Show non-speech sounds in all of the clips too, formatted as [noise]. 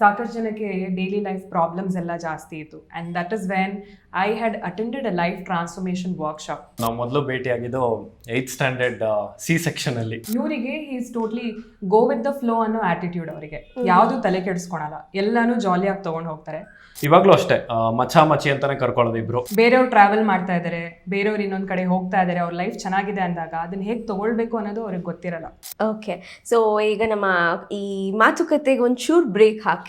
ಸಾಕಷ್ಟು ಜನಕ್ಕೆ daily life problems ಎಲ್ಲ ಜಾಸ್ತಿ ಇತ್ತು. And that is when I had attended a life transformation workshop ನಾವು ಮೊದಲು ಭೇಟಿಯಾಗಿದ್ದು ಏಯ್ತ್ ಸ್ಟ್ಯಾಂಡರ್ಡ್ ಸಿ ಸೆಕ್ಷನ್ ಅಲ್ಲಿ. ಇವರಿಗೆ is totally go with the flow ಅನ್ನೋ ಆಟಿಟ್ಯೂಡ್ ಅವರಿಗೆ. ಯಾವುದು ತಲೆ ಕೆಡಿಸ್ಕೊಳಲ್ಲ. ಎಲ್ಲಾನು ಜಾಲಿಯಾಗಿ ತಗೊಂಡು ಹೋಗ್ತಾರೆ. ಇವಾಗ್ಲೂ ಅಷ್ಟೇ ಮಚ್ಚಾ ಮಚ್ಚಿ ಅಂತಾನೆ ಕರ್ಕೊಳ್ಳೋದು ಇಬ್ರು. ಬೇರೆಯವ್ರು ಟ್ರಾವೆಲ್ ಮಾಡ್ತಾ ಇದ್ದಾರೆ ಬೇರೆಯವ್ರು ಇನ್ನೊಂದ್ ಕಡೆ ಹೋಗ್ತಾ ಇದ್ದಾರೆ ಅವ್ರ ಲೈಫ್ ಚೆನ್ನಾಗಿದೆ ಅಂದಾಗ ಅದನ್ನ ಹೇಗೆ ತಗೊಳ್ಬೇಕು ಅನ್ನೋದು ಅವ್ರಿಗೆ ಗೊತ್ತಿರಲ್ಲ. ಓಕೆ ಸೊ ಈಗ ನಮ್ಮ ಈ ಮಾತುಕತೆಗೆ ಒಂಚೂರು ಬ್ರೇಕ್ ಹಾಕಿ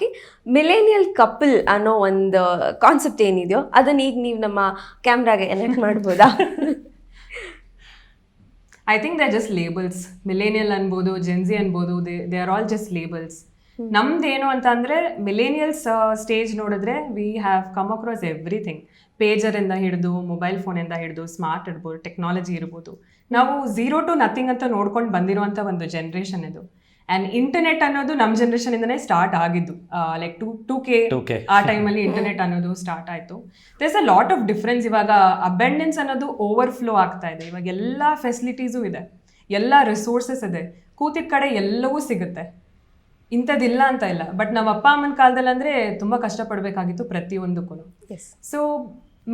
ಮಿಲೇನಿಯಲ್ ಕಪಲ್ ಅನ್ನೋ ಒಂದು ಕಾನ್ಸೆಪ್ಟ್ ಏನಿದೆಯೋ ಅದನ್ನ ಈಗ ನೀವು ನಮ್ಮ ಕ್ಯಾಮ್ರಾಗೆ ಎಲೆಕ್ಟ್ ಮಾಡ್ಬೋದಾ? I think they just labels millennial ಅನ್ಬೋದು ಜೆನ್ಸಿ ಅನ್ಬೋದು they they are all just labels ನಮ್ದೇನು ಅಂತ ಅಂದರೆ ಮಿಲೇನಿಯಲ್ಸ್ ಸ್ಟೇಜ್ ನೋಡಿದ್ರೆ we have come across everything ಇಂದ ಹಿಡಿದು ಮೊಬೈಲ್ ಫೋನ್ ಇಂದ ಹಿಡಿದು ಸ್ಮಾರ್ಟ್ ಇರ್ಬೋದು ಟೆಕ್ನಾಲಜಿ ಇರ್ಬೋದು. ನಾವು ಝೀರೋ ಟು ನಥಿಂಗ್ ಅಂತ ನೋಡ್ಕೊಂಡು ಬಂದಿರುವಂಥ ಒಂದು ಜನ್ರೇಷನ್ ಇದು. ಆ್ಯಂಡ್ ಇಂಟರ್ನೆಟ್ ಅನ್ನೋದು ನಮ್ಮ ಜನರೇಷನ್ ಇಂದನೇ ಸ್ಟಾರ್ಟ್ ಆಗಿದ್ದು. Like two two K 2K. ಆ ಟೈಮಲ್ಲಿ ಇಂಟರ್ನೆಟ್ ಅನ್ನೋದು ಸ್ಟಾರ್ಟ್ ಆಯಿತು. There's a lot of difference ಇವಾಗ ಅಬೆಂಡೆನ್ಸ್ ಅನ್ನೋದು ಓವರ್ ಫ್ಲೋ ಆಗ್ತಾ ಇದೆ. ಇವಾಗ ಎಲ್ಲ ಫೆಸಿಲಿಟೀಸು ಇದೆ. ಎಲ್ಲ ರಿಸೋರ್ಸಸ್ ಇದೆ. ಕೂತಿದ ಕಡೆ ಎಲ್ಲವೂ ಸಿಗುತ್ತೆ. ಇಂಥದ್ದಿಲ್ಲ ಅಂತ ಇಲ್ಲ. ಬಟ್ ನಮ್ಮ ಅಪ್ಪ ಅಮ್ಮನ ಕಾಲದಲ್ಲಿ ಅಂದರೆ ತುಂಬ ಕಷ್ಟಪಡಬೇಕಾಗಿತ್ತು ಪ್ರತಿಯೊಂದಕ್ಕೂ ಎಸ್ ಸೊ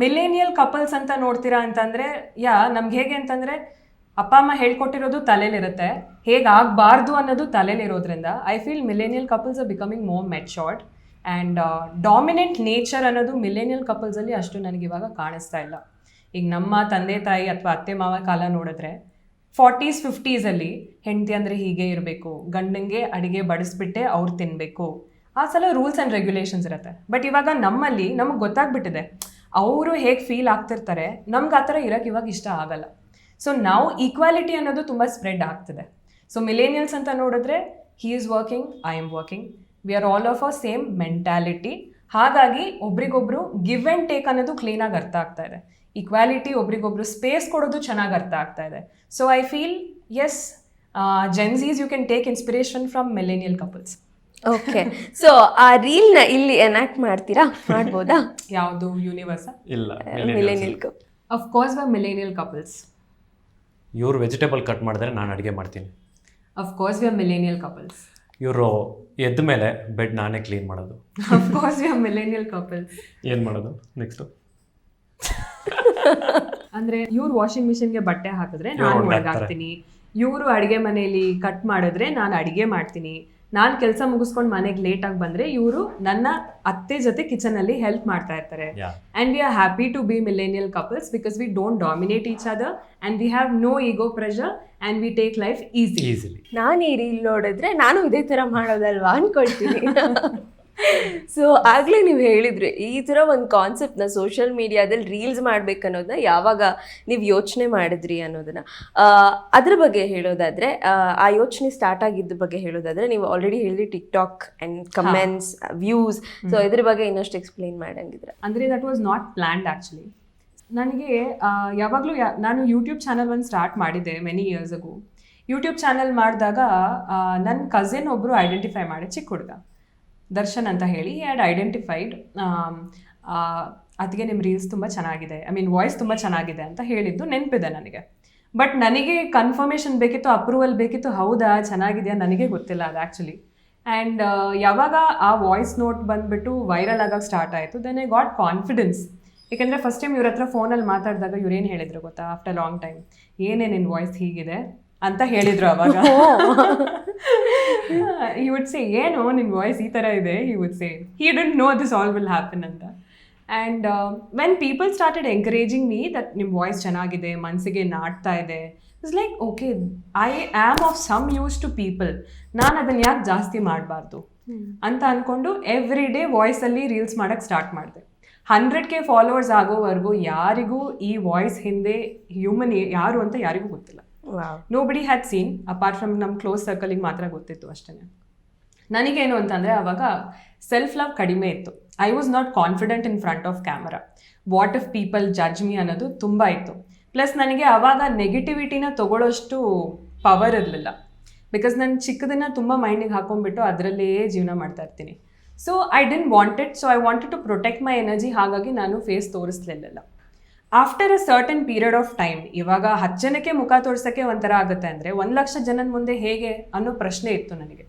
ಮಿಲೇನಿಯಲ್ ಕಪಲ್ಸ್ ಅಂತ ನೋಡ್ತೀರಾ ಅಂತಂದ್ರೆ ಯಾ ನಮ್ಗೆ ಹೇಗೆ ಅಂತಂದ್ರೆ ಅಪ್ಪ ಅಮ್ಮ ಹೇಳ್ಕೊಟ್ಟಿರೋದು ತಲೆಲಿರುತ್ತೆ. ಹೇಗೆ ಆಗಬಾರ್ದು ಅನ್ನೋದು ತಲೆಲಿರೋದ್ರಿಂದ I feel millennial couples are becoming more matured and dominant nature ಅನ್ನೋದು ಮಿಲೇನಿಯಲ್ ಕಪಲ್ಸಲ್ಲಿ ಅಷ್ಟು ನನಗೆ ಇವಾಗ ಕಾಣಿಸ್ತಾ ಇಲ್ಲ. ಈಗ ನಮ್ಮ ತಂದೆ, ತಾಯಿ ಅಥವಾ ಅತ್ತೆ, ಮಾವ ಕಾಲ ನೋಡಿದ್ರೆ ಫಾರ್ಟೀಸ್ ಫಿಫ್ಟೀಸಲ್ಲಿ ಹೆಂಡತಿ ಅಂದರೆ ಹೀಗೆ ಇರಬೇಕು. ಗಂಡಂಗೆ ಅಡುಗೆ ಬಡಿಸ್ಬಿಟ್ಟೆ ಅವ್ರು ತಿನ್ನಬೇಕು ಆ ಸಲ ರೂಲ್ಸ್ ಆ್ಯಂಡ್ ರೆಗ್ಯುಲೇಷನ್ಸ್ ಇರುತ್ತೆ. ಬಟ್ ಇವಾಗ ನಮ್ಮಲ್ಲಿ ನಮಗೆ ಗೊತ್ತಾಗ್ಬಿಟ್ಟಿದೆ. ಅವರು ಹೇಗೆ ಫೀಲ್ ಆಗ್ತಿರ್ತಾರೆ ನಮ್ಗೆ ಆ ಥರ ಇರೋಕ್ಕೆ ಇವಾಗ ಇಷ್ಟ ಆಗಲ್ಲ. ಸೊ ನಾವು ಈಕ್ವಾಲಿಟಿ ಅನ್ನೋದು ತುಂಬ ಸ್ಪ್ರೆಡ್ ಆಗ್ತಿದೆ. ಸೊ ಮಿಲೇನಿಯಲ್ಸ್ ಅಂತ ನೋಡಿದ್ರೆ he is working I am working we are all of a same mentality ಹಾಗಾಗಿ ಒಬ್ರಿಗೊಬ್ರು ಗಿವ್ ಆ್ಯಂಡ್ ಟೇಕ್ ಅನ್ನೋದು ಕ್ಲೀನಾಗಿ ಅರ್ಥ ಆಗ್ತಾ ಇದೆ. ಈಕ್ವಾಲಿಟಿ ಒಬ್ರಿಗೊಬ್ರು ಸ್ಪೇಸ್ ಕೊಡೋದು ಚೆನ್ನಾಗಿ ಅರ್ಥ ಆಗ್ತಾ ಇದೆ. So I feel as gen Zs you can take inspiration from millennial couples okay so ಆ ರೀಲ್ನ ಇಲ್ಲಿ ಎನಾಕ್ಟ್ ಮಾಡ್ತೀರಾ? ಮಾಡ್ಬೋದಾ? ಯಾವುದು? ಯೂನಿವರ್ಸ ಇಲ್ಲ. Millennial cup of course we millennial couples ಇವ್ರು ವೆಜಿಟೇಬಲ್ ಕಟ್ ಮಾಡಿದ್ರೆ ನಾನು ಅಡುಗೆ ಮಾಡ್ತೀನಿ. Of course we are millennial couples ಇವರು ಎದ್ದ ಮೇಲೆ ಬೆಡ್ ನಾನೇ ಕ್ಲೀನ್ ಮಾಡೋದು. Of course we are millennial couples ಏನು ಮಾಡೋದು? ನೆಕ್ಸ್ಟು [laughs] ಅಂದರೆ ಇವ್ರು ವಾಷಿಂಗ್ ಮಿಷಿನ್ಗೆ ಬಟ್ಟೆ ಹಾಕಿದ್ರೆ ನಾನು ಒಳಗಾಗ್ತೀನಿ ಇವರು ಅಡುಗೆ ಮನೆಯಲ್ಲಿ ಕಟ್ ಮಾಡಿದ್ರೆ ನಾನು ಅಡುಗೆ ಮಾಡ್ತೀನಿ. ನಾನು ಕೆಲಸ ಮುಗಿಸ್ಕೊಂಡು ಮನೆಗೆ ಲೇಟಾಗಿ ಬಂದ್ರೆ ಇವರು ನನ್ನ ಅತ್ತೆ ಜೊತೆ ಕಿಚನ್ ಅಲ್ಲಿ ಹೆಲ್ಪ್ ಮಾಡ್ತಾ ಇರ್ತಾರೆ. And we are happy to be millennial couples because we don't dominate each other and we have no ego pressure and we take life easy easily ನಾನು ಈ ರೀಲ್ ನೋಡಿದ್ರೆ ನಾನು ಇದೇ ಥರ ಮಾಡೋದಲ್ವಾ ಅನ್ಕೊಳ್ತೀನಿ. [laughs] ಸೊ ಆಗಲೇ ನೀವು ಹೇಳಿದ್ರಿ ಈ ಥರ ಒಂದು ಕಾನ್ಸೆಪ್ಟ್ನ ಸೋಷಿಯಲ್ ಮೀಡಿಯಾದಲ್ಲಿ ರೀಲ್ಸ್ ಮಾಡ್ಬೇಕನ್ನೋದನ್ನ ಯಾವಾಗ ನೀವು ಯೋಚನೆ ಮಾಡಿದ್ರಿ ಅನ್ನೋದನ್ನ. ಅದ್ರ ಬಗ್ಗೆ ಹೇಳೋದಾದ್ರೆ ಆ, ಯೋಚನೆ ಸ್ಟಾರ್ಟ್ ಆಗಿದ್ದ ಬಗ್ಗೆ ಹೇಳೋದಾದ್ರೆ ನೀವು ಆಲ್ರೆಡಿ ಹೇಳಿದ್ರಿ TikTok and comments views so ಇದ್ರ ಬಗ್ಗೆ ಇನ್ನಷ್ಟು ಎಕ್ಸ್ಪ್ಲೈನ್ ಮಾಡಂಗಿದ್ರೆ. ಅಂದರೆ that was not planned actually ನನಗೆ ಯಾವಾಗಲೂ ನಾನು ಯೂಟ್ಯೂಬ್ ಚಾನಲ್ ಒಂದು ಸ್ಟಾರ್ಟ್ ಮಾಡಿದ್ದೆ ಮೆನಿ ಇಯರ್ಸ್ ಅಗು ಯೂಟ್ಯೂಬ್ ಚಾನಲ್ ಮಾಡಿದಾಗ ನನ್ನ ಕಸಿನ್ ಒಬ್ಬರು ಐಡೆಂಟಿಫೈ ಮಾಡಿ ಚಿಕ್ಕ ಹುಡುಗ. ದರ್ಶನ್ ಅಂತ ಹೇಳಿ ಹ್ಯಾಡ್ ಐಡೆಂಟಿಫೈಡ್ ಅದಕ್ಕೆ ನಿಮ್ಮ ರೀಲ್ಸ್ ತುಂಬ ಚೆನ್ನಾಗಿದೆ ಐ ಮೀನ್ ವಾಯ್ಸ್ ತುಂಬ ಚೆನ್ನಾಗಿದೆ ಅಂತ ಹೇಳಿದ್ದು ನೆನಪಿದೆ ನನಗೆ. ಬಟ್ ನನಗೆ ಕನ್ಫರ್ಮೇಷನ್ ಬೇಕಿತ್ತು ಅಪ್ರೂವಲ್ ಬೇಕಿತ್ತು, ಹೌದಾ, ಚೆನ್ನಾಗಿದೆಯಾ, ನನಗೆ ಗೊತ್ತಿಲ್ಲ ಅದು ಆ್ಯಕ್ಚುಲಿ ಆ್ಯಂಡ್ ಯಾವಾಗ ಆ ವಾಯ್ಸ್ ನೋಟ್ ಬಂದ್ಬಿಟ್ಟು ವೈರಲ್ ಆಗೋಕ್ಕೆ ಸ್ಟಾರ್ಟ್ ಆಯಿತು ದೆನ್ ಐ ಗಾಟ್ ಕಾನ್ಫಿಡೆನ್ಸ್ ಏಕೆಂದರೆ ಫಸ್ಟ್ ಟೈಮ್ ಇವ್ರ ಹತ್ರ ಫೋನಲ್ಲಿ ಮಾತಾಡಿದಾಗ ಇವ್ರೇನು ಹೇಳಿದ್ರು ಗೊತ್ತಾ ಆಫ್ಟರ್ ಲಾಂಗ್ ಟೈಮ್ ಏನೇ ನಿನ್ನ ವಾಯ್ಸ್ ಹೀಗಿದೆ ಅಂತ ಹೇಳಿದ್ರು ಅವಾಗ. ಈ ವುಡ್ ಸೇ ಏನು ನಿನ್ನ ವಾಯ್ಸ್ ಈ ಥರ ಇದೆ. He would say he don't know this all will happen ಅಂತ. And when people started encouraging me that ನಿಮ್ಮ ವಾಯ್ಸ್ ಚೆನ್ನಾಗಿದೆ ಮನಸ್ಸಿಗೆ ನಾಡ್ತಾ ಇದೆ it's like okay I am of some use to people ನಾನು ಅದನ್ನು ಯಾಕೆ ಜಾಸ್ತಿ ಮಾಡಬಾರ್ದು? ಅಂತ ಅಂದ್ಕೊಂಡು ಎವ್ರಿ ಡೇ ವಾಯ್ಸಲ್ಲಿ ರೀಲ್ಸ್ ಮಾಡೋಕ್ಕೆ ಸ್ಟಾರ್ಟ್ ಮಾಡಿದೆ. ಹಂಡ್ರೆಡ್ ಕೆ ಫಾಲೋವರ್ಸ್ ಆಗೋವರೆಗೂ ಯಾರಿಗೂ ಈ ವಾಯ್ಸ್ ಹಿಂದೆ ಹ್ಯೂಮನ್ ಯಾರು ಅಂತ ಯಾರಿಗೂ ಗೊತ್ತಿಲ್ಲ. Nobody had seen apart from ನಮ್ಮ ಕ್ಲೋಸ್ ಸರ್ಕಲಿಗೆ ಮಾತ್ರ ಗೊತ್ತಿತ್ತು ಅಷ್ಟೇ ನನಗೇನು ಅಂತಂದರೆ ಅವಾಗ ಸೆಲ್ಫ್ ಲವ್ ಕಡಿಮೆ ಇತ್ತು. I was not confident in front of camera what if people judge me ಅನ್ನೋದು ತುಂಬ ಇತ್ತು. ಪ್ಲಸ್ ನನಗೆ ಆವಾಗ ನೆಗೆಟಿವಿಟಿನ ತಗೊಳ್ಳೋಷ್ಟು ಪವರ್ ಇರಲಿಲ್ಲ. ಬಿಕಾಸ್ ನಾನು ಚಿಕ್ಕದನ್ನ ತುಂಬ ಮೈಂಡಿಗೆ ಹಾಕೊಂಡ್ಬಿಟ್ಟು ಅದರಲ್ಲೇ ಜೀವನ ಮಾಡ್ತಾ ಇರ್ತೀನಿ. So I didn't wanted so I wanted to protect my energy ಹಾಗಾಗಿ ನಾನು face ತೋರಿಸ್ಲಿಲ್ಲ. After a certain period of time ಇವಾಗ ಹತ್ತು ಜನಕ್ಕೆ ಮುಖ ತೋರಿಸೋಕ್ಕೆ ಒಂಥರ ಆಗುತ್ತೆ ಅಂದರೆ ಒಂದು ಲಕ್ಷ ಜನನ ಮುಂದೆ ಹೇಗೆ ಅನ್ನೋ ಪ್ರಶ್ನೆ ಇತ್ತು ನನಗೆ.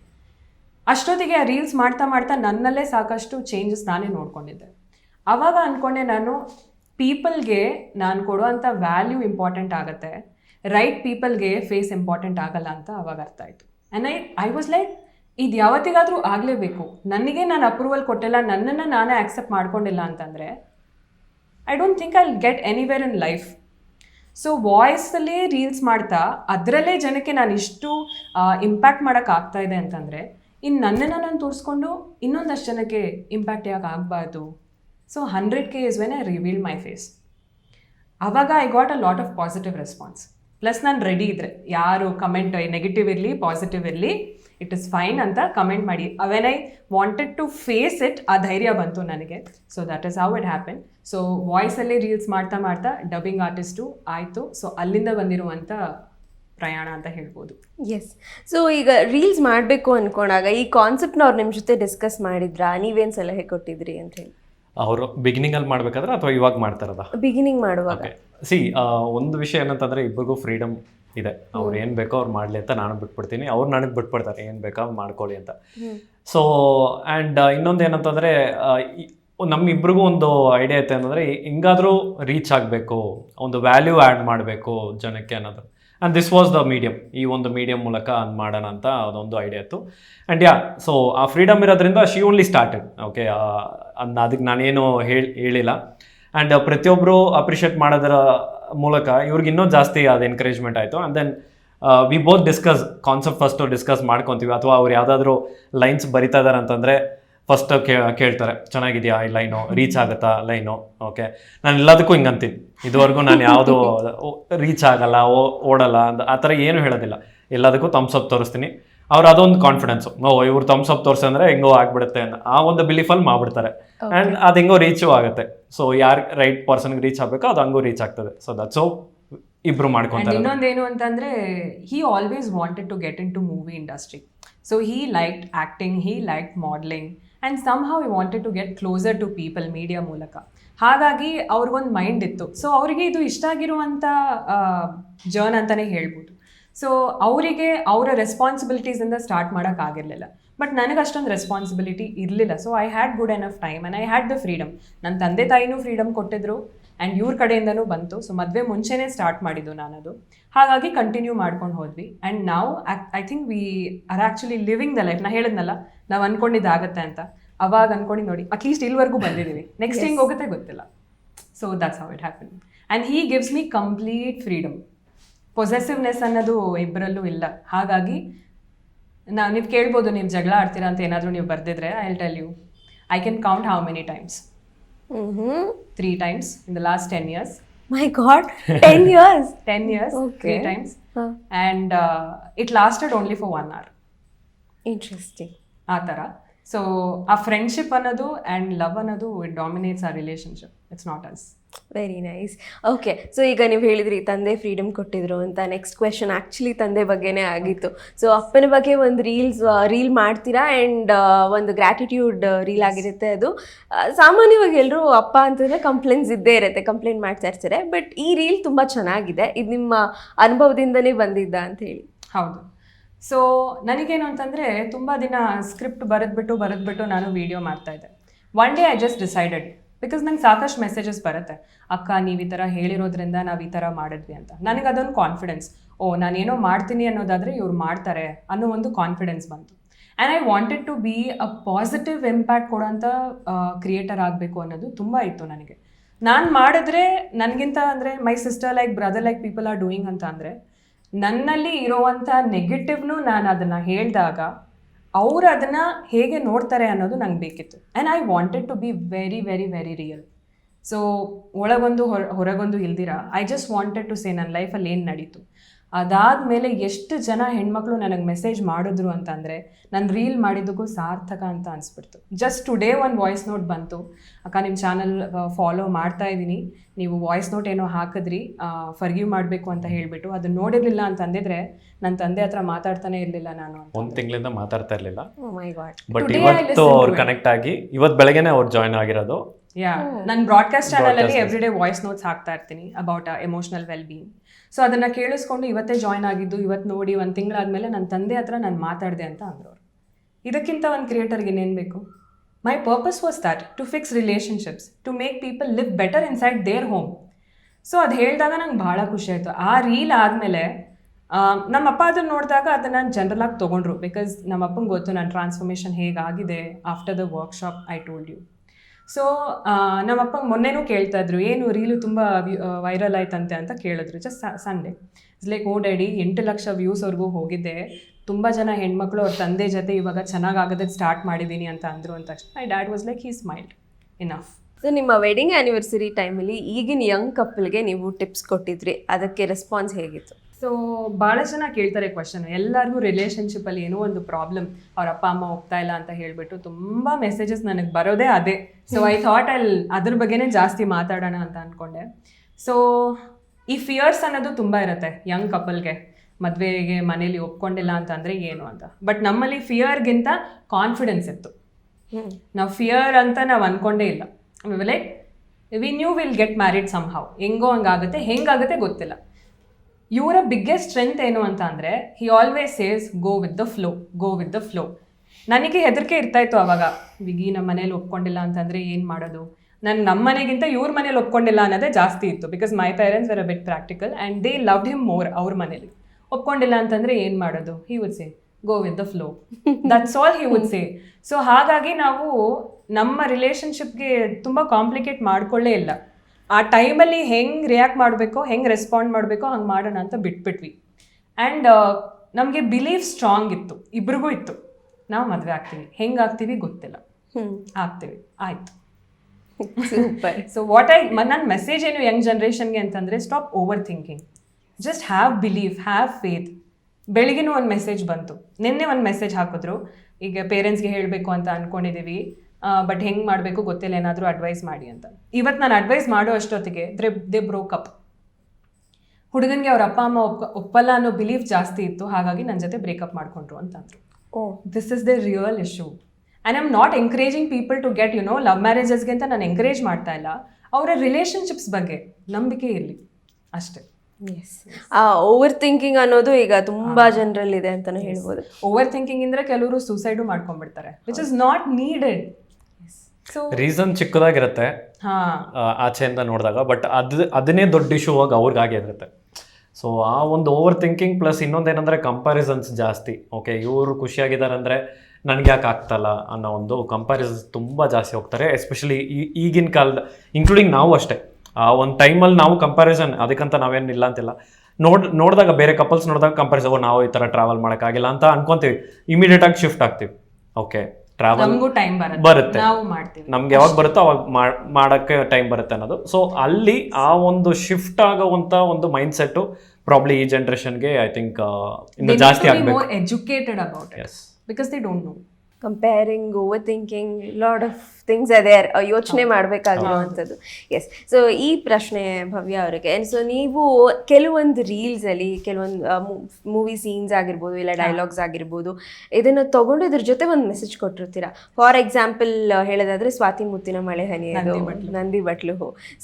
ಅಷ್ಟೊತ್ತಿಗೆ ಆ ರೀಲ್ಸ್ ಮಾಡ್ತಾ ಮಾಡ್ತಾ ನನ್ನಲ್ಲೇ ಸಾಕಷ್ಟು ಚೇಂಜಸ್ ನಾನೇ ನೋಡ್ಕೊಂಡಿದ್ದೆ. ಆವಾಗ ಅಂದ್ಕೊಂಡೆ ನಾನು ಪೀಪಲ್ಗೆ ನಾನು ಕೊಡುವಂಥ ವ್ಯಾಲ್ಯೂ ಇಂಪಾರ್ಟೆಂಟ್ ಆಗುತ್ತೆ. ರೈಟ್ ಪೀಪಲ್ಗೆ ಫೇಸ್ ಇಂಪಾರ್ಟೆಂಟ್ ಆಗಲ್ಲ ಅಂತ ಅವಾಗ ಅರ್ಥ ಆಯಿತು. And I I was like ಇದು ಯಾವತ್ತಿಗಾದರೂ ಆಗಲೇಬೇಕು. ನನಗೆ ನಾನು ಅಪ್ರೂವಲ್ ಕೊಟ್ಟಿಲ್ಲ, ನನ್ನನ್ನು ನಾನೇ ಆಕ್ಸೆಪ್ಟ್ ಮಾಡ್ಕೊಂಡಿಲ್ಲ ಅಂತಂದರೆ I don't think I get anywhere in life so ವಾಯ್ಸಲ್ಲೇ reels ಮಾಡ್ತಾ, ಅದರಲ್ಲೇ ಜನಕ್ಕೆ ನಾನು ಇಷ್ಟು ಇಂಪ್ಯಾಕ್ಟ್ ಮಾಡೋಕ್ಕಾಗ್ತಾ ಇದೆ ಅಂತಂದರೆ ಇನ್ನು ನನ್ನನ್ನು ನಾನು ತೋರಿಸ್ಕೊಂಡು ಇನ್ನೊಂದಷ್ಟು ಜನಕ್ಕೆ ಇಂಪ್ಯಾಕ್ಟ್ ಯಾಕೆ ಆಗಬಾರ್ದು? So hundred K is when I reveal my face ಆವಾಗ I got a lot of positive response plus ನಾನು ರೆಡಿ ಇದ್ದರೆ ಯಾರು ಕಮೆಂಟ್ ನೆಗೆಟಿವ್ ಇರಲಿ ಪಾಸಿಟಿವ್ ಇರಲಿ ಇಟ್ ಇಸ್ ಫೈನ್ ಅಂತ ಕಮೆಂಟ್ ಮಾಡಿ. When I wanted to face it ಆ ಧೈರ್ಯ ಬಂತು ನನಗೆ. So that is how it happen so ವಾಯ್ಸಲ್ಲೇ reels ಮಾಡ್ತಾ ಮಾಡ್ತಾ ಡಬ್ಬಿಂಗ್ ಆರ್ಟಿಸ್ಟು ಆಯಿತು. ಸೊ ಅಲ್ಲಿಂದ ಬಂದಿರುವಂಥ ಪ್ರಯಾಣ ಅಂತ ಹೇಳ್ಬೋದು. ಎಸ್ ಸೊ ಈಗ ರೀಲ್ಸ್ ಮಾಡಬೇಕು ಅಂದ್ಕೊಂಡಾಗ ಈ ಕಾನ್ಸೆಪ್ಟ್ನ ಅವ್ರು ನಿಮ್ಮ ಜೊತೆ ಡಿಸ್ಕಸ್ ಮಾಡಿದ್ರಾ? ನೀವೇನು ಸಲಹೆ ಕೊಟ್ಟಿದ್ರಿ ಅಂತ ಹೇಳಿ. ಅವರು ಬಿಗಿನಿಂಗಲ್ಲಿ ಮಾಡ್ಬೇಕಾದ್ರೆ ಅಥವಾ ಇವಾಗ ಮಾಡ್ತಾರದ ಬಿಗಿನಿಂಗ್ ಮಾಡುವಾಗ. ಓಕೆ ಸಿ ಒಂದು ವಿಷಯ ಏನಂತಂದ್ರೆ ಇಬ್ಬರಿಗೂ ಫ್ರೀಡಮ್ ಇದೆ. ಅವ್ರು ಏನು ಬೇಕೋ ಅವ್ರು ಮಾಡಲಿ ಅಂತ ನಾನು ಬಿಟ್ಬಿಡ್ತೀನಿ. ಅವ್ರು ನನಗೆ ಬಿಟ್ಬಿಡ್ತಾರೆ. ಏನು ಬೇಕೋ ಮಾಡ್ಕೊಳ್ಳಿ ಅಂತ. ಸೊ ಆ್ಯಂಡ್ ಇನ್ನೊಂದು ಏನಂತಂದರೆ ನಮ್ಮಿಬ್ರಿಗೂ ಒಂದು ಐಡಿಯಾ ಐತೆ ಅಂತಂದರೆ ಹಿಂಗಾದರೂ ರೀಚ್ ಆಗಬೇಕು ಒಂದು ವ್ಯಾಲ್ಯೂ ಆ್ಯಡ್ ಮಾಡಬೇಕು ಜನಕ್ಕೆ ಅನ್ನೋದು. And this was the medium ಈ ಒಂದು ಮೀಡಿಯಂ ಮೂಲಕ ಅದು ಮಾಡೋಣ ಅಂತ ಅದೊಂದು ಐಡಿಯಾ ಇತ್ತು. ಆ್ಯಂಡ್ ಯಾ ಸೊ ಆ ಫ್ರೀಡಮ್ ಇರೋದ್ರಿಂದ ಶಿ ಓನ್ಲಿ ಸ್ಟಾರ್ಟೆಡ್ ಓಕೆ ಅದನ್ನ ಅದಕ್ಕೆ ನಾನೇನು ಹೇಳಿ ಹೇಳಿಲ್ಲ. ಆ್ಯಂಡ್ ಪ್ರತಿಯೊಬ್ಬರು ಅಪ್ರಿಷಿಯೇಟ್ ಮಾಡೋದರ ಮೂಲಕ ಇವ್ರಿಗೆ ಇನ್ನೂ ಜಾಸ್ತಿ ಅದು ಎನ್ಕರೇಜ್ಮೆಂಟ್ ಆಯಿತು. And then we both discuss concept first discuss ಮಾಡ್ಕೊತೀವಿ. ಅಥವಾ ಅವ್ರು ಯಾವುದಾದ್ರೂ ಲೈನ್ಸ್ ಬರಿತಾ ಇದಾರೆ ಅಂತಂದರೆ ಫಸ್ಟ್ ಕೇ, ಕೇಳ್ತಾರೆ, ಚೆನ್ನಾಗಿದೆಯಾ ಈ ಲೈನು ರೀಚ್ ಆಗುತ್ತಾ ಲೈನು ಓಕೆ ನಾನು ಎಲ್ಲದಕ್ಕೂ ಹಿಂಗೆ ಅಂತೀನಿ. ಇದುವರೆಗೂ ನಾನು ಯಾವುದು ರೀಚ್ ಆಗಲ್ಲ ಓಡಲ್ಲ ಅಂತ ಆ ಥರ ಏನು ಹೇಳೋದಿಲ್ಲ. ಎಲ್ಲದಕ್ಕೂ ತಮ್ಸಪ್ ತೋರಿಸ್ತೀನಿ. ಅವ್ರು ಅದೊಂದು ಕಾನ್ಫಿಡೆನ್ಸ್ ಓ ಇವ್ರು ಥಮ್ಸ್ ಅಪ್ ತೋರ್ಸಂದ್ರೆ ಹೆಂಗೋ ಆಗ್ಬಿಡುತ್ತೆ ಅಂತ. ಆ ಒಂದು ಬಿಲೀಫಲ್ಲಿ ಮಾಡ್ಬಿಡ್ತಾರೆ. ಅಂಡ್ ಅದು ಹೆಂಗೋ ರೀಚು ಆಗುತ್ತೆ. ಸೊ ಯಾರು ರೈಟ್ ಪರ್ಸನ್ ರೀಚ್ ಆಗಬೇಕೋ ಅದು ಹಂಗೂ ರೀಚ್ ಆಗ್ತದೆ. ಸೊ ದಟ್ಸ್ ಸೊ ಇಬ್ರು ಮಾಡ್ಕೊಂಡು ಮಾಡ್ಕೊಂತಾರೆ. ಇನ್ನೊಂದೇನು ಅಂತಂದ್ರೆ he always wanted to get into movie industry so he like acting he like modelling and somehow you wanted to get closer to people media ಮೂಲಕ. ಹಾಗಾಗಿ ಅವ್ರಿಗೊಂದು ಮೈಂಡ್ ಇತ್ತು. ಸೊ ಅವರಿಗೆ ಇದು ಇಷ್ಟ ಆಗಿರುವಂಥ ಜರ್ನ್ ಅಂತಲೇ ಹೇಳ್ಬೋದು. ಸೊ ಅವರಿಗೆ ಅವರ ರೆಸ್ಪಾನ್ಸಿಬಿಲಿಟೀಸಿಂದ ಸ್ಟಾರ್ಟ್ ಮಾಡೋಕ್ಕಾಗಿರಲಿಲ್ಲ ಬಟ್ ನನಗೆ ಅಷ್ಟೊಂದು ರೆಸ್ಪಾನ್ಸಿಬಿಲಿಟಿ ಇರಲಿಲ್ಲ. So I had good enough time and I had the freedom ನನ್ನ ತಂದೆ ತಾಯಿನೂ ಫ್ರೀಡಮ್ ಕೊಟ್ಟಿದ್ರು ಆ್ಯಂಡ್ ಇವ್ರ ಕಡೆಯಿಂದನೂ ಬಂತು. ಸೊ ಮದುವೆ ಮುಂಚೆನೇ ಸ್ಟಾರ್ಟ್ ಮಾಡಿದ್ದು ನಾನದು. ಹಾಗಾಗಿ ಕಂಟಿನ್ಯೂ ಮಾಡ್ಕೊಂಡು ಹೋದ್ವಿ. ಆ್ಯಂಡ್ ನಾವು I think we are actually living the life ನಾ ಹೇಳಿದ್ನಲ್ಲ ನಾವು ಅಂದ್ಕೊಂಡಿದ್ದಾಗತ್ತೆ ಅಂತ. ಅವಾಗ ಅಂದ್ಕೊಂಡು ನೋಡಿ ಅಟ್ಲೀಸ್ಟ್ ಇಲ್ಲಿವರೆಗೂ ಬಂದಿದ್ದೀವಿ ನೆಕ್ಸ್ಟ್ ಹೆಂಗೆ ಹೋಗುತ್ತೆ ಗೊತ್ತಿಲ್ಲ. So that's how it happen and he gives me complete freedom possessiveness ಅನ್ನೋದು ಇಬ್ಬರಲ್ಲೂ ಇಲ್ಲ. ಹಾಗಾಗಿ ನಾವು ನೀವು ಕೇಳ್ಬೋದು ನೀವು ಜಗಳ ಆಡ್ತೀರಾ ಅಂತ ಏನಾದರೂ ನೀವು ಬರೆದಿದ್ರೆ I will tell you I can count how many times three times in the last ten years my God ten years ten years three. Times and it lasted only for one hour interesting ಆ ಥರ so ಆ friendship ಅನ್ನೋದು and love ಅನ್ನೋದು it dominates a relationship it's not as very nice okay so ಈಗ ನೀವು ಹೇಳಿದ್ರಿ ತಂದೆ freedom ಕೊಟ್ಟಿದ್ರು ಅಂತ. ನೆಕ್ಸ್ಟ್ ಕ್ವೆಶನ್ ಆ್ಯಕ್ಚುಲಿ ತಂದೆ ಬಗ್ಗೆನೇ ಆಗಿತ್ತು. ಸೊ ಅಪ್ಪನ ಬಗ್ಗೆ ಒಂದು ರೀಲ್ಸ್ ರೀಲ್ ಮಾಡ್ತೀರಾ? ಆ್ಯಂಡ್ ಒಂದು ಗ್ರ್ಯಾಟಿಟ್ಯೂಡ್ ರೀಲ್ ಆಗಿರುತ್ತೆ ಅದು. ಸಾಮಾನ್ಯವಾಗಿ ಎಲ್ಲರೂ ಅಪ್ಪ ಅಂತಂದರೆ ಕಂಪ್ಲೇಂಟ್ಸ್ ಇದ್ದೇ ಇರುತ್ತೆ ಕಂಪ್ಲೇಂಟ್ ಮಾಡ್ತಾ ಇರ್ತಾರೆ. ಬಟ್ ಈ ರೀಲ್ ತುಂಬ ಚೆನ್ನಾಗಿದೆ. ಇದು ನಿಮ್ಮ ಅನುಭವದಿಂದನೇ ಬಂದಿದ್ದ ಅಂತ ಹೇಳಿ. ಹೌದು. ಸೊ ನನಗೇನು ಅಂತಂದರೆ ತುಂಬ ದಿನ ಸ್ಕ್ರಿಪ್ಟ್ ಬರೆದ್ಬಿಟ್ಟು ಬರೆದ್ಬಿಟ್ಟು ನಾನು ವೀಡಿಯೋ ಮಾಡ್ತಾ ಇದ್ದೆ. One day I just decided because ನಂಗೆ ಸಾಕಷ್ಟು ಮೆಸೇಜಸ್ ಬರುತ್ತೆ. ಅಕ್ಕ, ನೀವು ಈ ಥರ ಹೇಳಿರೋದ್ರಿಂದ ನಾವು ಈ ಥರ ಮಾಡಿದ್ವಿ ಅಂತ. ನನಗೆ ಅದೊಂದು ಕಾನ್ಫಿಡೆನ್ಸ್ ಓ, ನಾನೇನೋ ಮಾಡ್ತೀನಿ ಅನ್ನೋದಾದರೆ ಇವ್ರು ಮಾಡ್ತಾರೆ ಅನ್ನೋ ಒಂದು ಕಾನ್ಫಿಡೆನ್ಸ್ ಬಂತು. And I wanted to be a positive impact ಕೊಡೋಂಥ creator ಆಗಬೇಕು ಅನ್ನೋದು ತುಂಬ ಇತ್ತು ನನಗೆ. ನಾನು ಮಾಡಿದ್ರೆ ನನಗಿಂತ ಅಂದರೆ my sister like brother like people are doing ಅಂತ ಅಂದರೆ, ನನ್ನಲ್ಲಿ ಇರುವಂಥ ನೆಗೆಟಿವ್ನು ನಾನು ಅದನ್ನು ಹೇಳಿದಾಗ ಅವ್ರು ಅದನ್ನು ಹೇಗೆ ನೋಡ್ತಾರೆ ಅನ್ನೋದು ನಂಗೆ ಬೇಕಿತ್ತು. And I wanted to be very very very real so ಒಳಗೊಂದು ಹೊರ, ಹೊರಗೊಂದು ಇಲ್ದಿರ I just wanted to say ನನ್ನ ಲೈಫಲ್ಲಿ ಏನು ನಡೀತು. ಅದಾದಮೇಲೆ ಎಷ್ಟು ಜನ ಹೆಣ್ಮಕ್ಳು ನನಗೆ ಮೆಸೇಜ್ ಮಾಡಿದ್ರು ಅಂತಂದರೆ ನಾನು ರೀಲ್ ಮಾಡಿದ್ದಕ್ಕೂ ಸಾರ್ಥಕ ಅಂತ ಅನಿಸ್ಬಿಡ್ತು. ಜಸ್ಟ್ ಟುಡೇ ಒಂದು ವಾಯ್ಸ್ ನೋಟ್ ಬಂತು. ಅಕ್ಕ ನಿಮ್ಮ ಚಾನಲ್ ಫಾಲೋ ಮಾಡ್ತಾ ಇದ್ದೀನಿ ನೀವು ವಾಯ್ಸ್ ನೋಟ್ ಏನೋ ಹಾಕಿದ್ರಿ ಫರ್ಗ್ಯೂ ಮಾಡಬೇಕು ಅಂತ ಹೇಳಿಬಿಟ್ಟು. ಅದು ನೋಡಿರಲಿಲ್ಲ ಅಂತಂದಿದ್ರೆ ನನ್ನ ತಂದೆ ಹತ್ರ ಮಾತಾಡ್ತಾನೆ ಇರಲಿಲ್ಲ ನಾನು ಒಂದು ತಿಂಗಳಿಂದ ಮಾತಾಡ್ತಾ ಇರಲಿಲ್ಲ. ಬಟ್ I ಇವತ್ತು ಅವ್ರು ಕನೆಕ್ಟ್ ಆಗಿ ಇವತ್ತು ಬೆಳಗ್ಗೆನೆ ಅವ್ರು ಜಾಯ್ನ್ ಆಗಿರೋದು. ಯಾ ನನ್ನ ಬ್ರಾಡ್ಕಾಸ್ಟ್ ಚಾನಲಲ್ಲಿ ಅಲ್ಲಿ ಎವ್ರಿ ಡೇ ವಾಯ್ಸ್ ನೋಟ್ಸ್ ಹಾಕ್ತಾ ಇರ್ತೀನಿ about emotional well being so ಅದನ್ನು ಕೇಳಿಸ್ಕೊಂಡು ಇವತ್ತೇ ಜಾಯ್ನ್ ಆಗಿದ್ದು ಇವತ್ತು ನೋಡಿ ಒಂದು ತಿಂಗಳಾದ್ಮೇಲೆ ನನ್ನ ತಂದೆ ಹತ್ರ ನಾನು ಮಾತಾಡಿದೆ ಅಂತ ಅಂದ್ರು ಅವ್ರು ಇದಕ್ಕಿಂತ ಒಂದು ಕ್ರಿಯೇಟರ್ಗೆ ಇನ್ನೇನು ಬೇಕು? My purpose was that to fix relationships to make people live better inside their home so ಅದು ಹೇಳಿದಾಗ ನಂಗೆ ಭಾಳ ಖುಷಿ ಆಯಿತು. ಆ ರೀಲ್ ಆದಮೇಲೆ ನಮ್ಮ ಅಪ್ಪ ಅದನ್ನು ನೋಡಿದಾಗ ಅದನ್ನು ಜನರಲ್ ಆಗಿ ತೊಗೊಂಡ್ರು. ಬಿಕಾಸ್ ನಮ್ಮ ಅಪ್ಪಂಗೆ ಗೊತ್ತು ನನ್ನ ಟ್ರಾನ್ಸ್ಫಾರ್ಮೇಷನ್ ಹೇಗಾಗಿದೆ after the workshop I told you so ನಮ್ಮ ಅಪ್ಪ ಮೊನ್ನೆನೂ ಕೇಳ್ತಾ ಇದ್ರು, ಏನು ರೀಲು ತುಂಬ ವೈರಲ್ ಆಯ್ತಂತೆ ಅಂತ ಕೇಳಿದ್ರು just Sunday is like oh, daddy, ಎಂಟು ಲಕ್ಷ ವ್ಯೂಸ್ವರೆಗೂ ಹೋಗಿದ್ದೆ ತುಂಬ ಜನ ಹೆಣ್ಮಕ್ಳು ಅವ್ರ ತಂದೆ ಜೊತೆ ಇವಾಗ ಚೆನ್ನಾಗಿ ಆಗೋದಕ್ಕೆ ಸ್ಟಾರ್ಟ್ ಮಾಡಿದ್ದೀನಿ ಅಂತ ಅಂದರು ಅಂತ ತಕ್ಷಣ my dad was like he smiled enough so ನಿಮ್ಮ ವೆಡ್ಡಿಂಗ್ ಆ್ಯನಿವರ್ಸರಿ ಟೈಮಲ್ಲಿ ಈಗಿನ ಯಂಗ್ ಕಪ್ಪಲ್ಗೆ ನೀವು ಟಿಪ್ಸ್ ಕೊಟ್ಟಿದ್ರಿ. ಅದಕ್ಕೆ ರೆಸ್ಪಾನ್ಸ್ ಹೇಗಿತ್ತು? ಸೊ ಭಾಳ ಜನ ಕೇಳ್ತಾರೆ ಕ್ವಶನ್ ಎಲ್ಲರಿಗೂ ರಿಲೇಷನ್ಶಿಪ್ಪಲ್ಲಿ ಏನೋ ಒಂದು ಪ್ರಾಬ್ಲಮ್ ಅವ್ರ ಅಪ್ಪ ಅಮ್ಮ ಹೋಗ್ತಾ ಇಲ್ಲ ಅಂತ ಹೇಳಿಬಿಟ್ಟು ತುಂಬ ಮೆಸೇಜಸ್ ನನಗೆ ಬರೋದೇ ಅದೇ. ಸೊ ಐ ಥಾಟ್ ಅಲ್ಲಿ ಅದ್ರ ಬಗ್ಗೆನೇ ಜಾಸ್ತಿ ಮಾತಾಡೋಣ ಅಂತ ಅಂದ್ಕೊಂಡೆ ಸೊ ಈ ಫಿಯರ್ಸ್ ಅನ್ನೋದು ತುಂಬ ಇರುತ್ತೆ ಯಂಗ್ ಕಪಲ್ಗೆ ಮದುವೆಗೆ ಮನೇಲಿ ಒಪ್ಕೊಂಡಿಲ್ಲ ಅಂತಂದರೆ ಏನು ಅಂತ. ಬಟ್ ನಮ್ಮಲ್ಲಿ ಫಿಯರ್ಗಿಂತ ಕಾನ್ಫಿಡೆನ್ಸ್ ಇತ್ತು. ನಾವು ಫಿಯರ್ ಅಂತ ನಾವು ಅನ್ಕೊಂಡೇ ಇಲ್ಲ. Like we knew will get married somehow ಹೆಂಗೋ ಹಂಗಾಗುತ್ತೆ ಹೆಂಗಾಗುತ್ತೆ ಗೊತ್ತಿಲ್ಲ. ಇವರ ಬಿಗ್ಗೆಸ್ಟ್ ಸ್ಟ್ರೆಂತ್ ಏನು ಅಂತ ಅಂದರೆ he always says go with the flow go with the flow ನನಗೆ ಹೆದರಿಕೆ ಇರ್ತಾ ಇತ್ತು ಅವಾಗ. ವಿಗಿ ನಮ್ಮ ಮನೇಲಿ ಒಪ್ಕೊಂಡಿಲ್ಲ ಅಂತಂದರೆ ಏನು ಮಾಡೋದು? ನಾನು ನಮ್ಮ ಮನೆಗಿಂತ ಇವ್ರ ಮನೇಲಿ ಒಪ್ಕೊಂಡಿಲ್ಲ ಅನ್ನೋದೇ ಜಾಸ್ತಿ ಇತ್ತು because my parents were a bit practical and they loved him more ಅವ್ರ ಮನೇಲಿ. ಒಪ್ಕೊಂಡಿಲ್ಲ ಅಂತಂದರೆ ಏನು ಮಾಡೋದು? He would say go with the flow that's all he would say so ಹಾಗಾಗಿ ನಾವು ನಮ್ಮ ರಿಲೇಷನ್ಶಿಪ್ಗೆ ತುಂಬ ಕಾಂಪ್ಲಿಕೇಟ್ ಮಾಡಿಕೊಳ್ಳೇ ಇಲ್ಲ. ಆ ಟೈಮಲ್ಲಿ ಹೆಂಗೆ ರಿಯಾಕ್ಟ್ ಮಾಡಬೇಕು ಹೆಂಗೆ ರೆಸ್ಪಾಂಡ್ ಮಾಡಬೇಕೋ ಹಂಗೆ ಮಾಡೋಣ ಅಂತ ಬಿಟ್ಬಿಟ್ವಿ. ಆ್ಯಂಡ್ ನಮಗೆ ಬಿಲೀಫ್ ಸ್ಟ್ರಾಂಗ್ ಇತ್ತು ಇಬ್ರಿಗೂ ಇತ್ತು. ನಾವು ಮದುವೆ ಆಗ್ತೀವಿ. ಹೆಂಗೆ ಆಗ್ತೀವಿ ಗೊತ್ತಿಲ್ಲ. ಆಗ್ತೀವಿ. ಆಯಿತು. ಸೂಪರ್ ಸೊ ವಾಟ್ ಐ ನನ್ನ ಮೆಸೇಜ್ ಏನು ಯಂಗ್ ಜನ್ರೇಷನ್ಗೆ ಅಂತಂದರೆ stop overthinking just have believe have faith ಬೆಳಿಗ್ಗೆನೂ ಒಂದು ಮೆಸೇಜ್ ಬಂತು. ನಿನ್ನೆ ಒಂದು ಮೆಸೇಜ್ ಹಾಕಿದ್ರು. ಈಗ ಪೇರೆಂಟ್ಸ್ಗೆ ಹೇಳಬೇಕು ಅಂತ ಅಂದ್ಕೊಂಡಿದ್ದೀವಿ ಬಟ್ ಹೆಂಗೆ ಮಾಡಬೇಕು ಗೊತ್ತಿಲ್ಲ ಏನಾದರೂ ಅಡ್ವೈಸ್ ಮಾಡಿ ಅಂತ. ಇವತ್ತು ನಾನು ಅಡ್ವೈಸ್ ಮಾಡೋ ಅಷ್ಟೊತ್ತಿಗೆ ದ್ರೆ ದೇ ಬ್ರೋಕಪ್ ಹುಡುಗನಿಗೆ ಅವ್ರ ಅಪ್ಪ ಅಮ್ಮ ಒಪ್ಪ ಒಪ್ಪಲ್ಲ ಅನ್ನೋ ಬಿಲೀಫ್ ಜಾಸ್ತಿ ಇತ್ತು ಹಾಗಾಗಿ ನನ್ನ ಜೊತೆ ಬ್ರೇಕಪ್ ಮಾಡ್ಕೊಂಡ್ರು ಅಂತಂದರು. ಓ. This is the real issue I am not encouraging people to get you know love ಮ್ಯಾರೇಜಸ್ಗೆ ಅಂತ ನಾನು ಎಂಕರೇಜ್ ಮಾಡ್ತಾ ಇಲ್ಲ. ಅವರ ರಿಲೇಷನ್ಶಿಪ್ಸ್ ಬಗ್ಗೆ ನಂಬಿಕೆ ಇರಲಿ. ಅಷ್ಟೇ. ಎಸ್ ಆ ಓವರ್ ಥಿಂಕಿಂಗ್ ಅನ್ನೋದು ಈಗ ತುಂಬಾ ಜನರಲ್ಲಿ ಇದೆ ಅಂತಾನೆ ಹೇಳ್ಬೋದು. ಓವರ್ ಥಿಂಕಿಂಗ್ ಇಂದ್ರೆ ಕೆಲವರು suicide ಮಾಡ್ಕೊಂಡ್ಬಿಡ್ತಾರೆ which is not needed reason ಚಿಕ್ಕದಾಗಿರುತ್ತೆ ಆಚೆಯಿಂದ ನೋಡಿದಾಗ ಬಟ್ ಅದು ಅದನ್ನೇ ದೊಡ್ಡ ಇಶ್ಯೂ ಆಗಿ ಅವ್ರಿಗಾಗೆ ಇರುತ್ತೆ. ಸೊ ಆ ಒಂದು ಓವರ್ ಥಿಂಕಿಂಗ್ ಪ್ಲಸ್ ಇನ್ನೊಂದೇನಂದರೆ ಕಂಪ್ಯಾರಿಸನ್ಸ್ ಜಾಸ್ತಿ. ಓಕೆ ಇವರು ಖುಷಿಯಾಗಿದ್ದಾರೆ ಅಂದರೆ ನನಗೆ ಯಾಕೆ ಆಗ್ತಲ್ಲ ಅನ್ನೋ ಒಂದು ಕಂಪ್ಯಾರಿಸನ್ಸ್ ತುಂಬ ಜಾಸ್ತಿ ಹೋಗ್ತಾರೆ ಎಸ್ಪೆಷಲಿ ಈಗಿನ ಕಾಲದ ಇನ್ಕ್ಲೂಡಿಂಗ್ ನಾವು ಅಷ್ಟೇ. ಆ ಒಂದು ಟೈಮಲ್ಲಿ ನಾವು ಕಂಪ್ಯಾರಿಸನ್ ಅದಕ್ಕಂತ ನಾವೇನು ಇಲ್ಲ ಅಂತಿಲ್ಲ. ನೋಡ್ ನೋಡಿದಾಗ ಬೇರೆ ಕಪಲ್ಸ್ ನೋಡಿದಾಗ ಕಂಪ್ಯಾರಿಸನ್ ನಾವು ಈ ಥರ ಟ್ರಾವೆಲ್ ಮಾಡೋಕ್ಕಾಗಿಲ್ಲ ಅಂತ ಅನ್ಕೊಂತೀವಿ. ಇಮಿಡಿಯೇಟಾಗಿ ಶಿಫ್ಟ್ ಆಗ್ತೀವಿ. ಓಕೆ ಟ್ರಾವೆಲ್ ನಮಗೂ ಟೈಮ್ ಬರುತ್ತೆ. ಬರುತ್ತೆ. ನಾವು ಮಾಡ್ತೀವಿ. ನಮ್ಗೆ ಯಾವಾಗ ಬರುತ್ತೋ ಅವಾಗ ಮಾಡ್- ಮಾಡಕ್ಕೆ ಟೈಮ್ ಬರುತ್ತೆ ಅನ್ನೋದು. ಸೊ ಅಲ್ಲಿ ಆ ಒಂದು ಶಿಫ್ಟ್ ಆಗುವಂತ ಒಂದು ಮೈಂಡ್ ಸೆಟ್ ಪ್ರಾಬ್ಲಿ ಈ ಜನರೇಷನ್ಗೆ ಐ ಥಿಂಕ್ ಇನ್ನು ಜಾಸ್ತಿ ಆಗಬೇಕು. Educated about because they don't know comparing overthinking lot of things ಅದೇ ಯೋಚನೆ ಮಾಡಬೇಕಾಗಿರುವಂಥದ್ದು ಎಸ್ ಸೊ ಈ ಪ್ರಶ್ನೆ ಭವ್ಯ ಅವರಿಗೆ ಸೊ ನೀವು ಕೆಲವೊಂದು ರೀಲ್ಸಲ್ಲಿ ಕೆಲವೊಂದು ಮೂವಿ ಸೀನ್ಸ್ ಆಗಿರ್ಬೋದು ಇಲ್ಲ ಡೈಲಾಗ್ಸ್ ಆಗಿರ್ಬೋದು ಇದನ್ನು ತಗೊಂಡು ಇದ್ರ ಜೊತೆ ಒಂದು ಮೆಸೇಜ್ ಕೊಟ್ಟಿರ್ತೀರಾ? ಫಾರ್ ಎಕ್ಸಾಂಪಲ್ ಹೇಳೋದಾದ್ರೆ ಸ್ವಾತಿ ಮುತ್ತಿನ ಮಳೆ ಹನಿ ನಂದಿ ಬಟ್ಲು.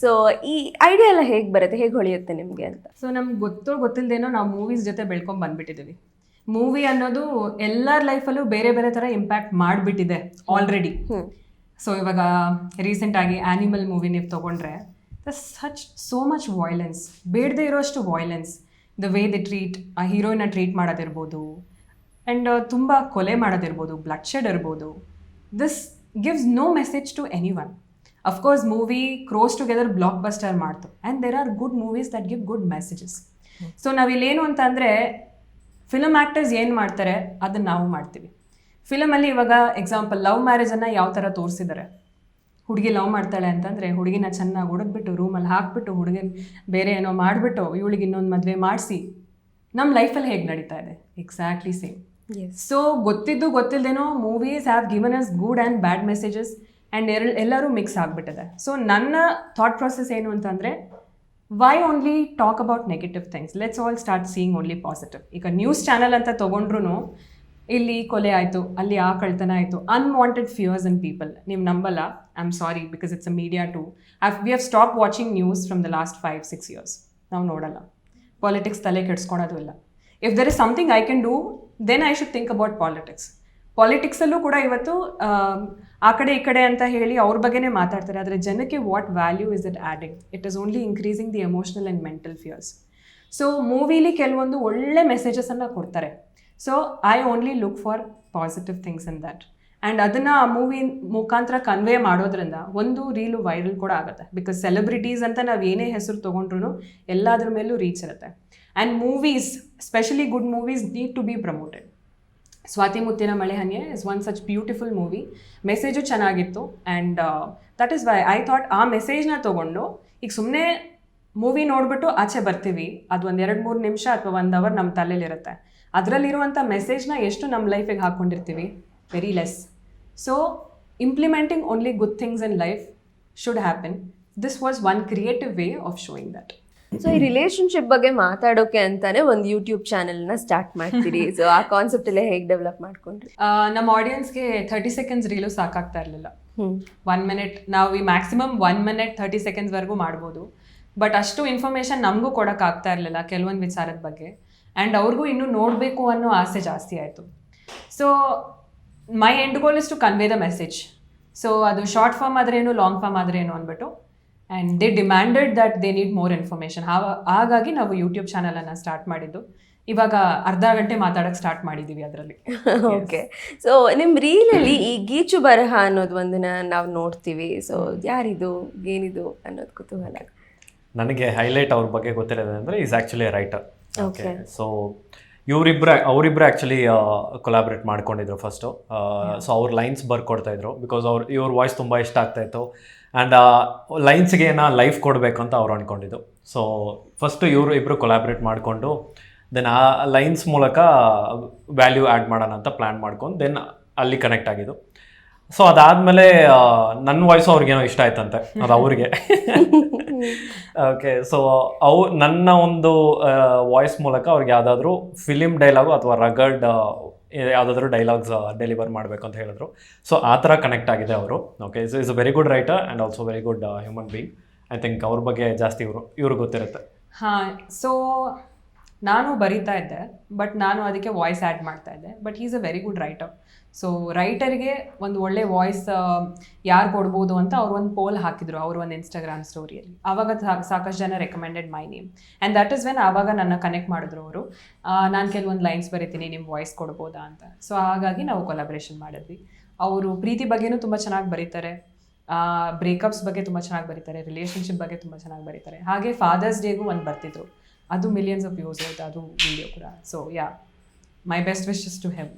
ಸೊ ಈ ಐಡಿಯಾ ಎಲ್ಲ ಹೇಗೆ ಬರುತ್ತೆ? ಹೇಗೆ ಹೊಳೆಯುತ್ತೆ ನಿಮಗೆ ಅಂತ? ಸೊ ನಮ್ಗೆ ಗೊತ್ತೋ ಗೊತ್ತಿಲ್ಲದೇನೋ ನಾವು ಮೂವೀಸ್ ಜೊತೆ ಬೆಳ್ಕೊಂಡು ಬಂದ್ಬಿಟ್ಟಿದ್ದೀವಿ ಮೂವಿ ಅನ್ನೋದು ಎಲ್ಲರ ಲೈಫಲ್ಲೂ ಬೇರೆ ಬೇರೆ ಥರ ಇಂಪ್ಯಾಕ್ಟ್ ಮಾಡಿಬಿಟ್ಟಿದೆ ಆಲ್ರೆಡಿ ಸೊ ಇವಾಗ ರೀಸೆಂಟಾಗಿ ಆ್ಯನಿಮಲ್ ಮೂವಿ ನೀವು ತೊಗೊಂಡ್ರೆ the such so much violence ಬೇಡದೇ ಇರೋಷ್ಟು violence the way the treat ಆ ಹೀರೋಯಿನ ಟ್ರೀಟ್ ಮಾಡೋದಿರ್ಬೋದು. ಆ್ಯಂಡ್ ತುಂಬ ಕೊಲೆ ಮಾಡೋದಿರ್ಬೋದು ಬ್ಲಡ್ ಶೆಡ್ ಇರ್ಬೋದು. This gives no message to anyone of course movie cross together blockbuster ಮಾಡ್ತು and there are good movies that give good messages so ನಾವಿಲ್ಲೇನು ಅಂತ ಅಂದರೆ ಫಿಲಮ್ ಆ್ಯಕ್ಟರ್ಸ್ ಏನು ಮಾಡ್ತಾರೆ? ಅದನ್ನು ನಾವು ಮಾಡ್ತೀವಿ. ಫಿಲಮಲ್ಲಿ ಇವಾಗ ಎಕ್ಸಾಂಪಲ್ ಲವ್ ಮ್ಯಾರೇಜನ್ನು ಯಾವ ಥರ ತೋರಿಸಿದ್ದಾರೆ ಹುಡುಗಿ ಲವ್ ಮಾಡ್ತಾಳೆ ಅಂತಂದರೆ ಹುಡುಗಿನ ಚೆನ್ನಾಗಿ ಹುಡುಕ್ಬಿಟ್ಟು ರೂಮಲ್ಲಿ ಹಾಕ್ಬಿಟ್ಟು ಹುಡುಗಿ ಬೇರೆ ಏನೋ ಮಾಡಿಬಿಟ್ಟು ಇವಳಿಗೆ ಇನ್ನೊಂದು ಮದುವೆ ಮಾಡಿಸಿ ನಮ್ಮ ಲೈಫಲ್ಲಿ ಹೇಗೆ ನಡೀತಾ ಇದೆ? ಎಕ್ಸಾಕ್ಟ್ಲಿ ಸೇಮ್ ಸೊ ಗೊತ್ತಿದ್ದು ಗೊತ್ತಿಲ್ಲದೇನೋ movies have given us good and bad messages and L ಎಲ್ಲರೂ ಮಿಕ್ಸ್ ಆಗಿಬಿಟ್ಟಿದೆ. ಸೊ ನನ್ನ ಥಾಟ್ ಪ್ರಾಸೆಸ್ ಏನು ಅಂತಂದರೆ why only talk about negative things let's all start seeing only positive ಈಗ ನ್ಯೂಸ್ ಚಾನಲ್ ಅಂತ ತೊಗೊಂಡ್ರು ಇಲ್ಲಿ ಕೊಲೆ ಆಯಿತು, ಅಲ್ಲಿ ಆ ಕಳ್ತನ ಆಯಿತು ಅನ್ವಾಂಟೆಡ್ ಫಿಯರ್ಸ್ ಇನ್ ಪೀಪಲ್ ನೀವು ನಂಬಲ್ಲ. I am sorry because it's a media to I we have stop watching news from the last five six years ನಾವು ನೋಡಲ್ಲ. ಪಾಲಿಟಿಕ್ಸ್ ತಲೆ ಕೆಡ್ಸ್ಕೊಳೋದು ಇಲ್ಲ. If there is something I can do then I should think about politics ಪಾಲಿಟಿಕ್ಸಲ್ಲೂ ಕೂಡ ಇವತ್ತು ಆ ಕಡೆ ಈ ಕಡೆ ಅಂತ ಹೇಳಿ ಅವ್ರ ಬಗ್ಗೆನೇ ಮಾತಾಡ್ತಾರೆ. ಆದರೆ ಜನಕ್ಕೆ what value is it adding it is only increasing the emotional and mental fears so ಮೂವಿಲಿ ಕೆಲವೊಂದು ಒಳ್ಳೆ ಮೆಸೇಜಸನ್ನು ಕೊಡ್ತಾರೆ. So I only look for positive things in that and ಅದನ್ನು ಆ ಮೂವಿ ಮುಖಾಂತರ ಕನ್ವೇ ಮಾಡೋದ್ರಿಂದ ಒಂದು ರೀಲು ವೈರಲ್ ಕೂಡ ಆಗುತ್ತೆ. ಬಿಕಾಸ್ ಸೆಲೆಬ್ರಿಟೀಸ್ ಅಂತ ನಾವು ಏನೇ ಹೆಸರು ತೊಗೊಂಡ್ರು ಎಲ್ಲದ್ರ ಮೇಲೂ ರೀಚ್ ಇರುತ್ತೆ. And movies specially good movies need to be promoted Swathi Muttina Male Haniye is one such beautiful movie message ಚೆನ್ನಾಗಿತ್ತು and that is why I thought ಆ ಮೆಸೇಜ್ನ ತೊಗೊಂಡು ಈಗ ಸುಮ್ಮನೆ ಮೂವಿ ನೋಡಿಬಿಟ್ಟು ಆಚೆ ಬರ್ತೀವಿ. ಅದು ಒಂದು ಎರಡು ಮೂರು ನಿಮಿಷ ಅಥವಾ ಒಂದು ಅವರ್ ನಮ್ಮ ತಲೆಯಲ್ಲಿರುತ್ತೆ ಅದರಲ್ಲಿರುವಂಥ ಮೆಸೇಜ್ನ ಎಷ್ಟು ನಮ್ಮ ಲೈಫಿಗೆ ಹಾಕ್ಕೊಂಡಿರ್ತೀವಿ very less so implementing only good things in life should happen this was one creative way of showing that so ಈ ರಿಲೇಶನ್ಶಿಪ್ ಬಗ್ಗೆ ಮಾತಾಡೋಕೆ ಅಂತಾನೆ ಒಂದು ಯೂಟ್ಯೂಬ್ ಚಾನೆಲ್ನ ಸ್ಟಾರ್ಟ್ ಮಾಡ್ತೀರಿ. ಸೊ ಆ ಕಾನ್ಸೆಪ್ಟ್ ಎಲ್ಲ ಹೇಗೆ ಡೆವಲಪ್ ಮಾಡ್ಕೊಂಡ್ರಿ? ನಮ್ಮ ಆಡಿಯನ್ಸ್ಗೆ ತರ್ಟಿ ಸೆಕೆಂಡ್ಸ್ ರೀಲು ಸಾಕಾಗ್ತಾ ಇರಲಿಲ್ಲ. ಒನ್ ಮಿನಿಟ್ ನಾವು ಈ ಮ್ಯಾಕ್ಸಿಮಮ್ ಒನ್ ಮಿನಿಟ್ ಥರ್ಟಿ ಸೆಕೆಂಡ್ಸ್ವರೆಗೂ ಮಾಡ್ಬೋದು. ಬಟ್ ಅಷ್ಟು ಇನ್ಫಾರ್ಮೇಷನ್ ನಮಗೂ ಕೊಡೋಕ್ಕಾಗ್ತಾ ಇರಲಿಲ್ಲ ಕೆಲವೊಂದು ವಿಚಾರದ ಬಗ್ಗೆ. ಆ್ಯಂಡ್ ಅವ್ರಿಗೂ ಇನ್ನೂ ನೋಡಬೇಕು ಅನ್ನೋ ಆಸೆ ಜಾಸ್ತಿ ಆಯಿತು. So my end goal is to convey the message so ಅದು ಶಾರ್ಟ್ ಫಾರ್ಮ್ ಆದ್ರೇನು ಲಾಂಗ್ ಫಾರ್ಮ್ ಆದ್ರೇನು ಅಂದ್ಬಿಟ್ಟು and they demanded that they need more information ಹಾಗಾಗಿ ನಾವು ಯೂಟ್ಯೂಬ್ ಚಾನಲನ್ನು ಸ್ಟಾರ್ಟ್ ಮಾಡಿದ್ದು. ಇವಾಗ ಅರ್ಧ ಗಂಟೆ ಮಾತಾಡಕ್ಕೆ ಸ್ಟಾರ್ಟ್ ಮಾಡಿದ್ದೀವಿ ಅದರಲ್ಲಿ. ಓಕೆ [laughs] ಸೊ ನಿಮ್ಮ ರೀಲಲ್ಲಿ ಈ ಗೀಚು ಬರಹ ಅನ್ನೋದು ಒಂದನ್ನ ನಾವು ನೋಡ್ತೀವಿ. ಸೊ ಯಾರಿದು ಏನಿದು ಅನ್ನೋದು ಕುತೂಹಲ. ನನಗೆ ಹೈಲೈಟ್ ಅವ್ರ ಬಗ್ಗೆ ಗೊತ್ತಿರೋದು ಅಂದರೆ is actually writer okay Okay. So ಇವರಿಬ್ಬರ ಅವರಿಬ್ಬರು ಆ್ಯಕ್ಚುಲಿ ಕೊಲಾಬ್ರೇಟ್ ಮಾಡ್ಕೊಂಡಿದ್ರು ಫಸ್ಟು ಸೊ ಅವ್ರ ಲೈನ್ಸ್ ಬರ್ಕೊಡ್ತಾಯಿದ್ರು ಬಿಕಾಸ್ ಅವ್ರು ಇವ್ರ ವಾಯ್ಸ್ ತುಂಬ ಇಷ್ಟ ಆಗ್ತಾ ಇತ್ತು. ಆ್ಯಂಡ್ ಲೈನ್ಸ್ಗೆ ಏನೋ ಲೈಫ್ ಕೊಡಬೇಕು ಅಂತ ಅವ್ರು ಅಂದ್ಕೊಂಡಿದ್ದು ಸೊ ಫಸ್ಟು ಇವರು ಇಬ್ಬರು ಕೊಲಾಬ್ರೇಟ್ ಮಾಡಿಕೊಂಡು ದೆನ್ ಆ ಲೈನ್ಸ್ ಮೂಲಕ ವ್ಯಾಲ್ಯೂ ಆ್ಯಡ್ ಮಾಡೋಣ ಅಂತ ಪ್ಲ್ಯಾನ್ ಮಾಡ್ಕೊಂಡು ದೆನ್ ಅಲ್ಲಿ ಕನೆಕ್ಟ್ ಆಗಿದ್ದು. ಸೊ ಅದಾದಮೇಲೆ ನನ್ನ ವಾಯ್ಸ್ ಅವ್ರಿಗೇನೋ ಇಷ್ಟ ಆಯ್ತಂತೆ. ಅದು ಅವ್ರಿಗೆ. [laughs] ಓಕೆ ಸೊ ಅವು ನನ್ನ ಒಂದು ವಾಯ್ಸ್ ಮೂಲಕ ಅವ್ರಿಗೆ ಯಾವುದಾದ್ರೂ ಫಿಲಿಮ್ ಡೈಲಾಗು ಅಥವಾ ರಗಡ್ ಯಾವುದಾದ್ರೂ ಡೈಲಾಗ್ಸ್ ಡೆಲಿವರ್ ಮಾಡಬೇಕು ಅಂತ ಹೇಳಿದ್ರು. ಸೊ ಆ ಥರ ಕನೆಕ್ಟ್ ಆಗಿದೆ ಅವರು. Okay is is a very good writer and also very good human being I think ಅವ್ರ ಬಗ್ಗೆ ಜಾಸ್ತಿ ಇವರು, ಇವ್ರು ಗೊತ್ತಿರುತ್ತೆ. ಹಾಂ ಸೊ ನಾನು ಬರಿತಾ ಇದ್ದೆ ಬಟ್ ನಾನು ಅದಕ್ಕೆ ವಾಯ್ಸ್ ಆ್ಯಡ್ ಮಾಡ್ತಾ ಇದ್ದೆ. But is a very good writer so ರೈಟರ್ಗೆ ಒಂದು ಒಳ್ಳೆ ವಾಯ್ಸ್ ಯಾರು ಕೊಡ್ಬೋದು ಅಂತ ಅವ್ರು ಒಂದು ಪೋಲ್ ಹಾಕಿದ್ರು ಅವ್ರ ಒಂದು ಇನ್ಸ್ಟಾಗ್ರಾಮ್ ಸ್ಟೋರಿಯಲ್ಲಿ ಆವಾಗ ಸಾಕಷ್ಟು ಜನ recommended my name and that is when ಆವಾಗ ನನ್ನ ಕನೆಕ್ಟ್ ಮಾಡಿದ್ರು ಅವರು. ನಾನು ಕೆಲವೊಂದು ಲೈನ್ಸ್ ಬರೀತೀನಿ ನಿಮ್ಮ ವಾಯ್ಸ್ ಕೊಡ್ಬೋದಾ ಅಂತ. ಸೊ ಹಾಗಾಗಿ ನಾವು ಕೊಲಾಬ್ರೇಷನ್ ಮಾಡಿದ್ವಿ. ಅವರು ಪ್ರೀತಿ ಬಗ್ಗೆನೂ ತುಂಬ ಚೆನ್ನಾಗಿ ಬರೀತಾರೆ. ಬ್ರೇಕಪ್ಸ್ ಬಗ್ಗೆ ತುಂಬ ಚೆನ್ನಾಗಿ ಬರೀತಾರೆ. ರಿಲೇಷನ್ಶಿಪ್ ಬಗ್ಗೆ ತುಂಬ ಚೆನ್ನಾಗಿ ಬರೀತಾರೆ. ಹಾಗೆ ಫಾದರ್ಸ್ ಡೇಗೂ ಒಂದು ಬರ್ತಿದ್ರು. ಅದು ಮಿಲಿಯನ್ಸ್ ಆಫ್ ವ್ಯೂಸ್ ಆಯ್ತು ಅದು ವಿಡಿಯೋ ಕೂಡ. So ya my best wishes to him